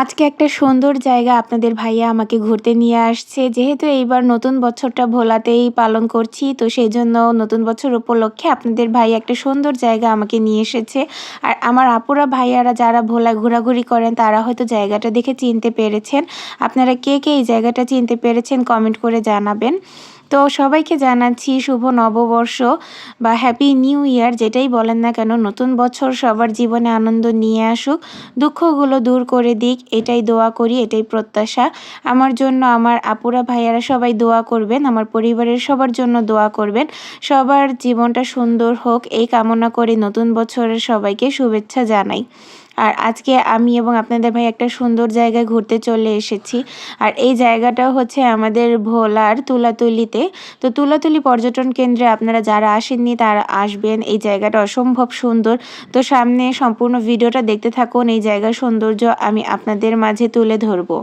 আজকে একটা সুন্দর জায়গা আপনাদের ভাইয়া আমাকে ঘুরতে নিয়ে আসছে। যেহেতু এইবার নতুন বছরটা ভোলাতেই পালন করছি, তো সেই জন্য নতুন বছর উপলক্ষে আপনাদের ভাই একটা সুন্দর জায়গা আমাকে নিয়ে এসেছে। আর আমার আপুরা ভাইয়ারা যারা ভোলা ঘোরাঘুরি করেন, তারা হয়তো জায়গাটা দেখে চিনতে পেরেছেন। আপনারা কে কে এই জায়গাটা চিনতে পেরেছেন কমেন্ট করে জানাবেন। তো সবাইকে জানাচ্ছি শুভ নববর্ষ বা হ্যাপি নিউ ইয়ার যেটাই বলেন না কেন, নতুন বছর সবার জীবনে আনন্দ নিয়ে আসুক, দুঃখগুলো দূর করে দিক, এটাই দোয়া করি, এটাই প্রত্যাশা। আমার জন্য, আমার আপুরা, ভাইয়ারা সবাই দোয়া করবেন, আমার পরিবারের সবার জন্য দোয়া করবেন। সবার জীবনটা সুন্দর হোক, এই কামনা করে নতুন বছরের সবাইকে শুভেচ্ছা জানাই। আর আজকে আমি এবং আপনাদের ভাই একটা সুন্দর জায়গায় ঘুরতে চলে এসেছি। আর এই জায়গাটা হচ্ছে আমাদের ভোলার তুলাতুলিতে। তো তুলাতুলি পর্যটন কেন্দ্রে আপনারা যারা আসেননি, তারা আসবেন। এই জায়গাটা অসম্ভব সুন্দর। তো সামনে সম্পূর্ণ ভিডিওটা দেখতে থাকুন। এই জায়গার সৌন্দর্য আমি আপনাদের মাঝে তুলে ধরবো।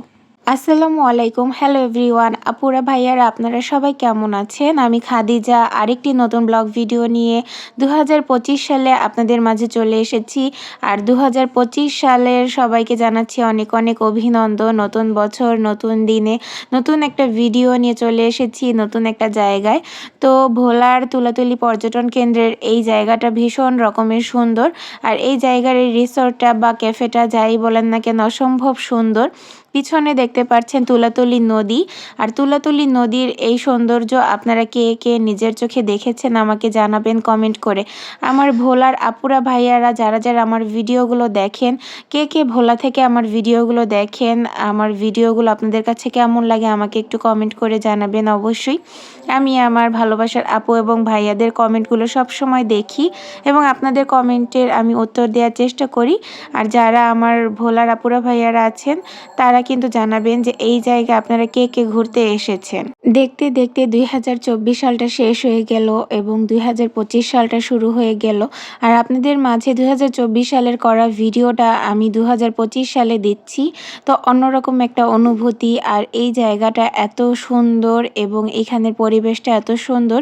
আসসালামু আলাইকুম। হ্যালো এভরিওয়ান আপুরা, ভাইয়ারা, আপনারা সবাই কেমন আছেন? আমি খাদিজা, আরেকটি নতুন ব্লগ ভিডিও নিয়ে দু হাজার পঁচিশ সালে আপনাদের মাঝে চলে এসেছি। আর দু হাজার পঁচিশ সালের সবাইকে জানাচ্ছি অনেক অনেক অভিনন্দন। নতুন বছর, নতুন দিনে, নতুন একটা ভিডিও নিয়ে চলে এসেছি নতুন একটা জায়গায়। তো ভোলার তুলাতুলি পর্যটন কেন্দ্রের এই জায়গাটা ভীষণ রকমের সুন্দর। আর এই জায়গার এই রিসোর্টটা বা ক্যাফেটা যাই বলেন না কেন, অসম্ভব সুন্দর। পিছনে দেখতে পাচ্ছেন তুলাতুলি নদী। আর তুলাতুলি নদীর এই সৌন্দর্য আপনারা কে কে নিজের চোখে দেখেছেন আমাকে জানাবেন কমেন্ট করে। আমার ভোলার আপুরা ভাইয়ারা যারা যারা আমার ভিডিওগুলো দেখেন, কে কে ভোলা থেকে আমার ভিডিওগুলো দেখেন, আমার ভিডিওগুলো আপনাদের কাছে কেমন লাগে আমাকে একটু কমেন্ট করে জানাবেন অবশ্যই। আমি আমার ভালোবাসার আপু এবং ভাইয়াদের কমেন্টগুলো সব সময় দেখি এবং আপনাদের কমেন্টের আমি উত্তর দেওয়ার চেষ্টা করি। আর যারা আমার ভোলার আপুরা ভাইয়ারা আছেন, তারা কিন্তু জানাবেন যে এই জায়গায় আপনারা কে কে ঘুরতে এসেছেন দেখতে দেখতে দুই হাজার চব্বিশ সালটা শেষ হয়ে গেল এবং দুই হাজার পঁচিশ সালটা শুরু হয়ে গেল। আর আপনাদের মাঝে দুই হাজার চব্বিশ সালের করা ভিডিওটা আমি দু হাজার পঁচিশ সালে দিচ্ছি। তো অন্যরকম একটা অনুভূতি আর এই জায়গাটা এত সুন্দর এবং এখানের পরিবেশটা এত সুন্দর,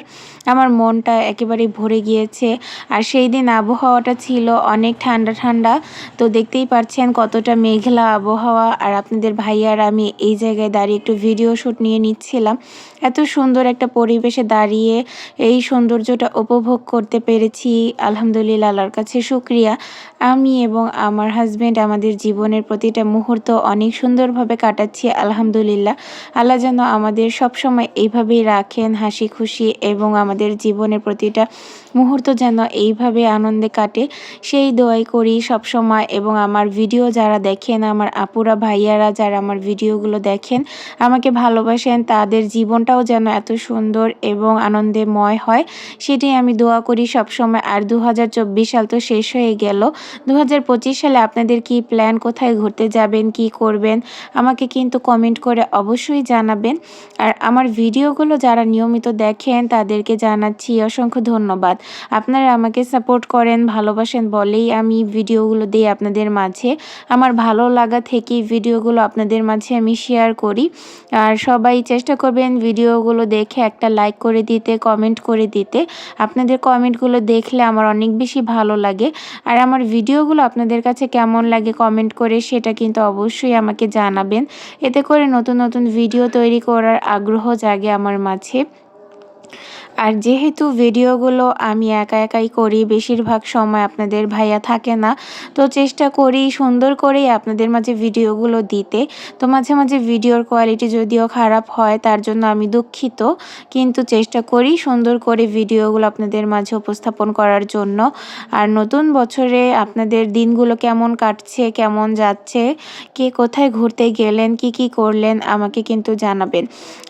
আমার মনটা একেবারে ভরে গিয়েছে। আর সেই দিন আবহাওয়াটা ছিল অনেক ঠান্ডা ঠান্ডা। তো দেখতেই পাচ্ছেন কতটা মেঘলা আবহাওয়া। আর আপনাদের ভাইয়ার, আমি এই জায়গায় দাঁড়িয়ে একটু ভিডিও শ্যুট নিয়ে নিচ্ছিলাম। এত সুন্দর একটা পরিবেশে দাঁড়িয়ে এই সৌন্দর্যটা উপভোগ করতে পেরেছি। আলহামদুলিল্লাহ, আল্লাহর কাছে শুক্রিয়া। আমি এবং আমার হাজব্যান্ড আমাদের জীবনের প্রতিটা মুহূর্ত অনেক সুন্দরভাবে কাটাচ্ছি, আলহামদুলিল্লাহ। আল্লাহ যেন আমাদের সবসময় এইভাবেই রাখেন হাসি খুশি এবং আমাদের জীবনের প্রতিটা মুহূর্ত যেন এইভাবে আনন্দে কাটে। সেই দোয়াই করি সবসময় এবং আমার ভিডিও যারা দেখেন, আমার আপুরা, ভাইয়ারা যারা আমার ভিডিওগুলো দেখেন, আমাকে ভালোবাসেন, তাদের জীবনটাও যেন এত সুন্দর এবং আনন্দময় হয়, সেটাই আমি দোয়া করি সবসময়। আর দু হাজার চব্বিশ সাল তো শেষ হয়ে গেল। দু হাজার পঁচিশ সালে আপনাদের কি প্ল্যান কোথায় ঘুরতে যাবেন, কি করবেন, আমাকে কিন্তু কমেন্ট করে অবশ্যই জানাবেন। আর আমার ভিডিওগুলো যারা নিয়মিত দেখেন, তাদেরকে জানাচ্ছি অসংখ্য ধন্যবাদ। আপনারা আমাকে সাপোর্ট করেন, ভালোবাসেন বলেই আমি ভিডিওগুলো দিই আপনাদের মাঝে। আমার ভালো লাগা থেকেই ভিডিওগুলো আপনাদের মাঝে আমি শেয়ার করি। আর সবাই চেষ্টা করবেন ভিডিওগুলো দেখে একটা লাইক করে দিতে কমেন্ট করে দিতে। আপনাদের কমেন্টগুলো দেখলে আমার অনেক বেশি ভালো লাগে। আর আমার ভিডিওগুলো আপনাদের কাছে কেমন লাগে কমেন্ট করে সেটা কিন্তু অবশ্যই আমাকে জানাবেন। এতে করে নতুন নতুন ভিডিও তৈরি করার আগ্রহ জাগে আমার মাঝে। আর যেহেতু ভিডিওগুলো আমি একা একাই করি, বেশিরভাগ সময় আপনাদের ভাইয়া থাকে না, তো চেষ্টা করি সুন্দর করেই আপনাদের মাঝে ভিডিওগুলো দিতে। তো মাঝে মাঝে ভিডিওর কোয়ালিটি যদিও খারাপ হয়, তার জন্য আমি দুঃখিত। কিন্তু চেষ্টা করি সুন্দর করে ভিডিওগুলো আপনাদের মাঝে উপস্থাপন করার জন্য। আর নতুন বছরে আপনাদের দিনগুলো কেমন কাটছে, কেমন যাচ্ছে, কে কোথায় ঘুরতে গেলেন, কি কি করলেন, আমাকে কিন্তু জানাবেন।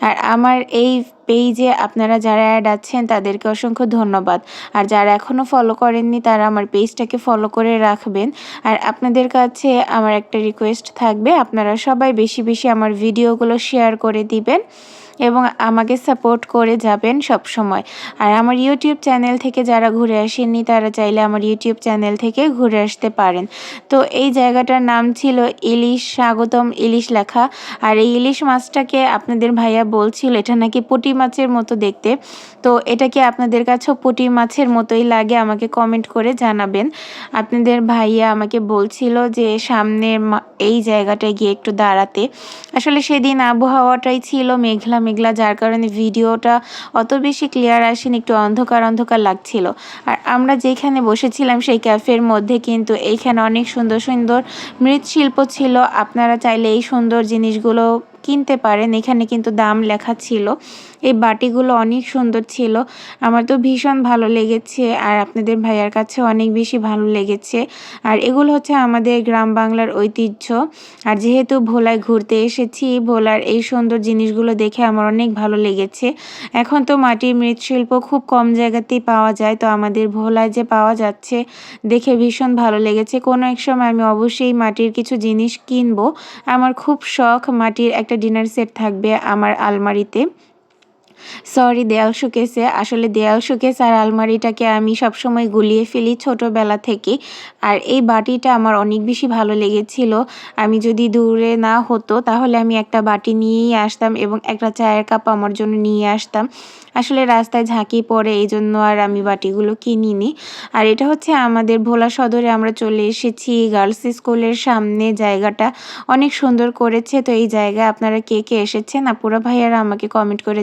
আর আমার এই পেজে আপনারা যারা অ্যাড আছেন, তাদেরকে অসংখ্য ধন্যবাদ। আর যারা এখনও ফলো করেননি, তারা আমার পেজটাকে ফলো করে রাখবেন। আর আপনাদের কাছে আমার একটা রিকোয়েস্ট থাকবে, আপনারা সবাই বেশি বেশি আমার ভিডিওগুলো শেয়ার করে দিবেন। এবং আমাকে সাপোর্ট করে যাবেন সব সময় আর আমার ইউটিউব চ্যানেল থেকে যারা ঘুরে আসেননি, তারা চাইলে আমার ইউটিউব চ্যানেল থেকে ঘুরে আসতে পারেন। তো এই জায়গাটার নাম ছিল ইলিশ, স্বাগতম ইলিশ লেখা। আর এই ইলিশ মাছটাকে আপনাদের ভাইয়া বলছিল, এটা নাকি পুঁটি মাছের মতো দেখতে। তো এটা কি আপনাদের কাছেও পুঁটি মাছের মতোই লাগে? আমাকে কমেন্ট করে জানাবেন। আপনাদের ভাইয়া আমাকে বলছিল যে সামনের এই জায়গাটায় গিয়ে একটু দাঁড়াতে। আসলে সেদিন আবহাওয়াটাই ছিল মেঘলা মেঘলা, যার কারণে ভিডিওটা অত বেশি ক্লিয়ার আসেনি, একটু অন্ধকার অন্ধকার লাগছিল। আর আমরা যেখানে বসেছিলাম সেই ক্যাফের মধ্যে কিন্তু এইখানে অনেক সুন্দর সুন্দর মৃৎশিল্প ছিল। আপনারা চাইলে এই সুন্দর জিনিসগুলো কিনতে পারেন। এখানে কিন্তু দাম লেখা ছিল। এই বাটিগুলো অনেক সুন্দর ছিল। আমার তো ভীষণ ভালো লেগেছে আর আপনাদের ভাইয়ার কাছে অনেক বেশি ভালো লেগেছে। আর এগুলো হচ্ছে আমাদের গ্রাম বাংলার ঐতিহ্য। আর যেহেতু ভোলায় ঘুরতে এসেছি, ভোলার এই সুন্দর জিনিসগুলো দেখে আমার অনেক ভালো লেগেছে। এখন তো মাটির মৃৎশিল্প খুব কম জায়গাতেই পাওয়া যায়, তো আমাদের ভোলায় যে পাওয়া যাচ্ছে দেখে ভীষণ ভালো লেগেছে। কোনো এক সময় আমি অবশ্যই মাটির কিছু জিনিস কিনবো। আমার খুব শখ মাটির একটা ডিনার সেট থাকবে আমার আলমারিতে। সরি, দেয়াল শোকেসে আসলে দেয়াল শোকেস আর আলমারিটাকে আমি সবসময় গুলিয়ে ফেলি ছোটোবেলা থেকে। আর এই বাটিটা আমার অনেক বেশি ভালো লেগেছিল। আমি যদি দূরে না হতো, তাহলে আমি একটা বাটি নিয়েই আসতাম এবং একটা চায়ের কাপ আমার জন্য নিয়ে আসতাম। আসলে রাস্তায় ঝাঁকি পড়ে এই জন্য আর আমি বাটিগুলো কিনিনি। আর এটা হচ্ছে আমাদের ভোলা সদরে আমরা চলে এসেছি, গার্লস স্কুলের সামনে জায়গাটা অনেক সুন্দর করেছে। তো এই জায়গায় আপনারা কে কে এসেছেন? আপুরা ভাইয়ারা আমাকে কমেন্ট করে